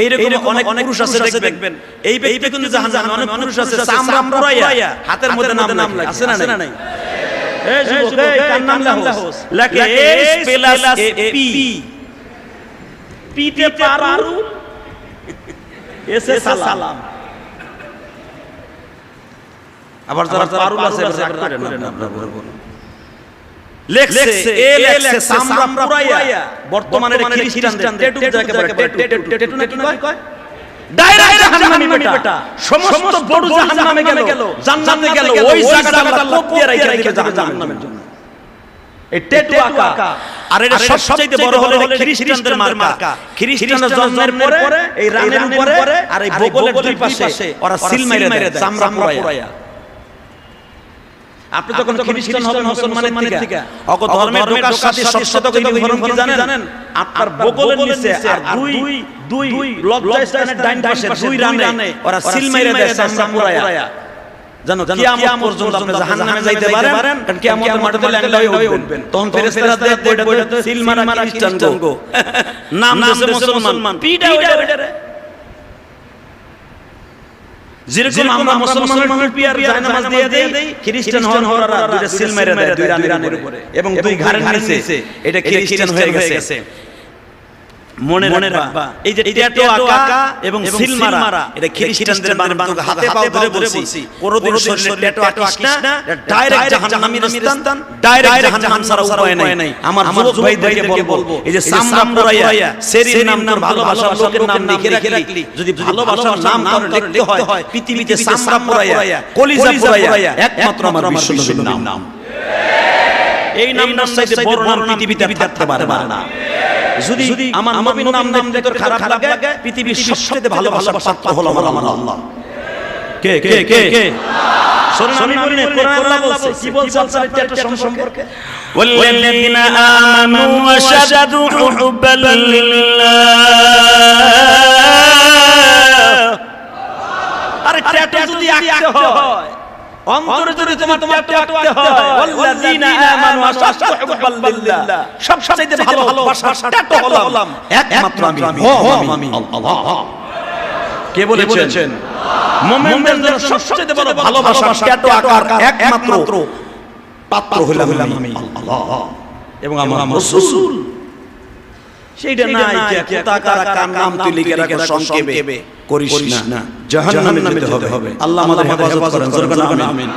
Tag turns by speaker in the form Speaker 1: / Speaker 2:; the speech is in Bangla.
Speaker 1: এইরকম অনেক পুরুষ আছে দেখবেন। এই ব্যক্তি কিন্তু জাহান্নামে অনেক পুরুষ আছে চামড়া পুরাইয়া হাতের মধ্যে নাম লাগে আছে না নাই? এই যুবক এই কার নাম লাহোস। লেখে এস প্লাস এ পি। পিতে পারু। এসে সালাম। আবার যারা পারুল আছে এবার করে আপনারা বলুন। লেখছে এ লেখছে সামরা পুরাইয়া। বর্তমানে খ্রিস্টানদের। টেটু যাকে বলে টেটু নাকি কয়? ডাইরেক্ট জাহান্নামী বেটা। সমস্ত বড় জাহান্নামে গেল। জান্নাতে গেল। ওই জায়গাটা আল্লাহ কোপ রেখে দিবে জাহান্নামের জন্য। এই টেটু আঁকা। আর এটা সবচেয়ে বড় হলো খ্রিস্টানদের মার্কা। খ্রিস্টানদের জন্মের পরে এই রানের উপরে আর এই বগলের দুই পাশে ওরা সিল মেরে দেয় চামড়া পুরাইয়া। আপনি যখন খ্রিস্টান হবেন মুসলমানের থেকে অক ধর্মের ঢোকার সাথে সবচেয়ে কইবে ধর্ম কি জানেন? আপনার বগলের নিচে আর দুই দুই লজ্জাস্থানের ডাইন পাশে দুই রানে। ওরা সিল মেরে দেয় চামড়া পুরাইয়া জানো কিয়ামত পর্যন্ত আপনি জাহান্নামে যাইতে পারেন? কারণ কিয়ামতের মাঠে ল্যাংলা হয়ে উঠবেন। তখন ফেরেশতারা দেখবে এটা সিল মারা খ্রিস্টান গো নাম দিয়েছে মুসলমান। পিটা ওইটা যেরকম আমরা মুসলমানের পিয়ার জায়নামাজ দিয়ে দেই খ্রিস্টান হন হরারা দুইটা সিল মেরে দেয় দুই রানের উপরে। এবং দুই ঘাড়ের নিচে এটা খ্রিস্টান হয়ে গেছে। মনে মনে রাখবা। এই যে ট্যাটু আঁকা এবং সিল মারা এটা খ্রিস্টানদের বান্ধব হাতে পাও ধরে বলছি। কোনদিন শরীরে ট্যাটু আঁকিস না ডাইরেক্ট ডাইরেক্ট জাহান্নাম উপায় নাই। আমার যুবক ভাইদেরকে বলব এই যে সামরা পুরাইয়া সেরির নাম নাম ভালোবাসার লোকের নাম লিখে রাখলি। যদি ভালোবাসার নাম লিখতে হয় পৃথিবীতে সামরা পুরাইয়া কলিজা পুরাইয়া একমাত্র আমার বিশ্বনবীর নাম এই নামটার চাইতে বড় নাম। পৃথিবীতে থাকতে পারে না যদি আমার নবীর নাম দেখলে তোর খারাপ লাগে পৃথিবীর সবচেয়ে ভালোবাসার পাত্র হলো আমার আমার আল্লাহ কে কে কে কে শোনেন আমি বলি না কোরআন আল্লাহ বলছে কি বলছে আপনার এটা সম্পর্কে
Speaker 2: والذين آمنوا وشدوا حبا لله
Speaker 1: আরে ট্যাটু যদি আঁকতে হয় অন্তরে যদি তোমার তোমার ট্যাটু আঁকতে হয় ওয়াল্লাযিনা আমানু সবচেয়ে ভালো ভালোবাসার ট্যাটু হলাম একমাত্র আমি আমি। আল্লাহ। কে বলেছেন? মুমিনদের জন্য সবচেয়ে বড় ভালোবাসার ট্যাটু আঁকার একমাত্র পাত্র হইলাম আমি। আল্লাহ। এবং আমার রাসূল। সেইটা নাই যে কার নাম তুই লিখে রাখো সংক্ষেপে করিস না। জাহান্নামে যেতে হবে। আল্লাহ আমাদের হেফাজত করেন আমিন।